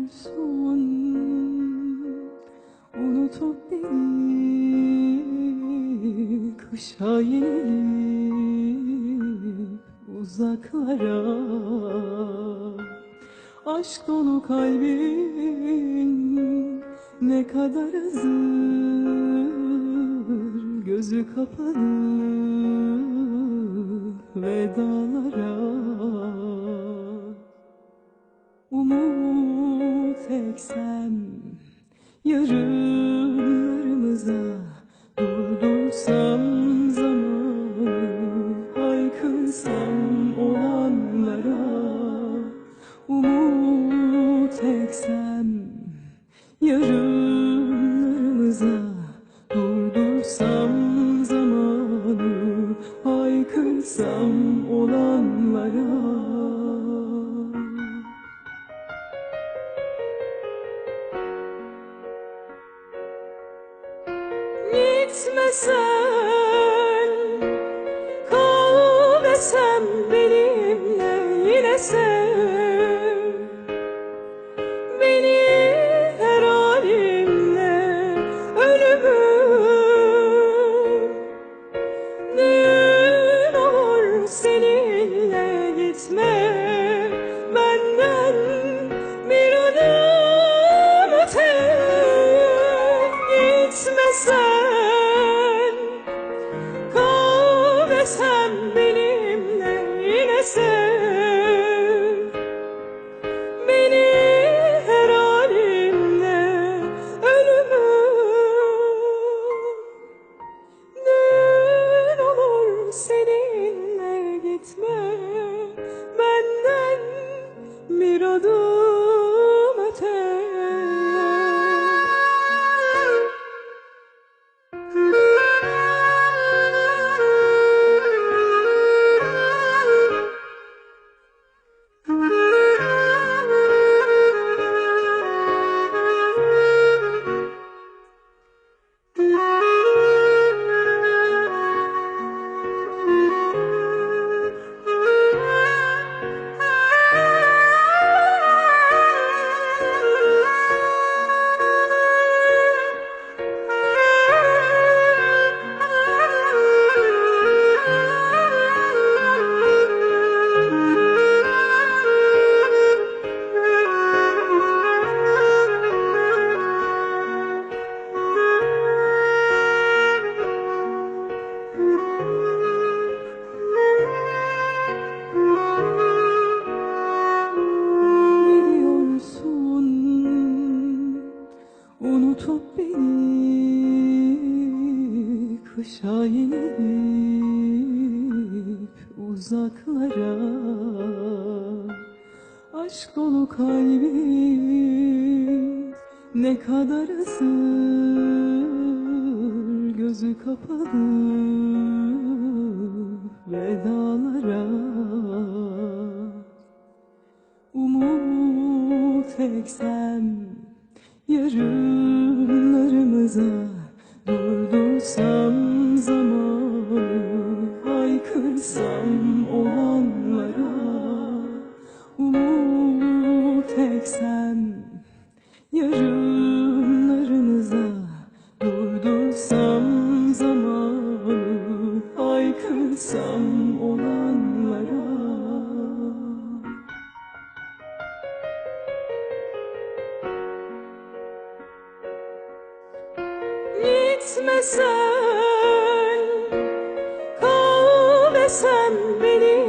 Gidiyorsun unutup beni kışa inip uzaklara. Aşk dolu kalbin ne kadar hazır. Gözü kapalı vedalara yarınlarımıza Gitmesen Kal desem benimle yine sev it's me. Kışa inip uzaklara. Aşk dolu kalbin ne kadar hazır Gözü kapalı vedalara. Umut eksem yarınlarımıza. Durdursam haykırsam olanlara. Gitmesen Kal desem beni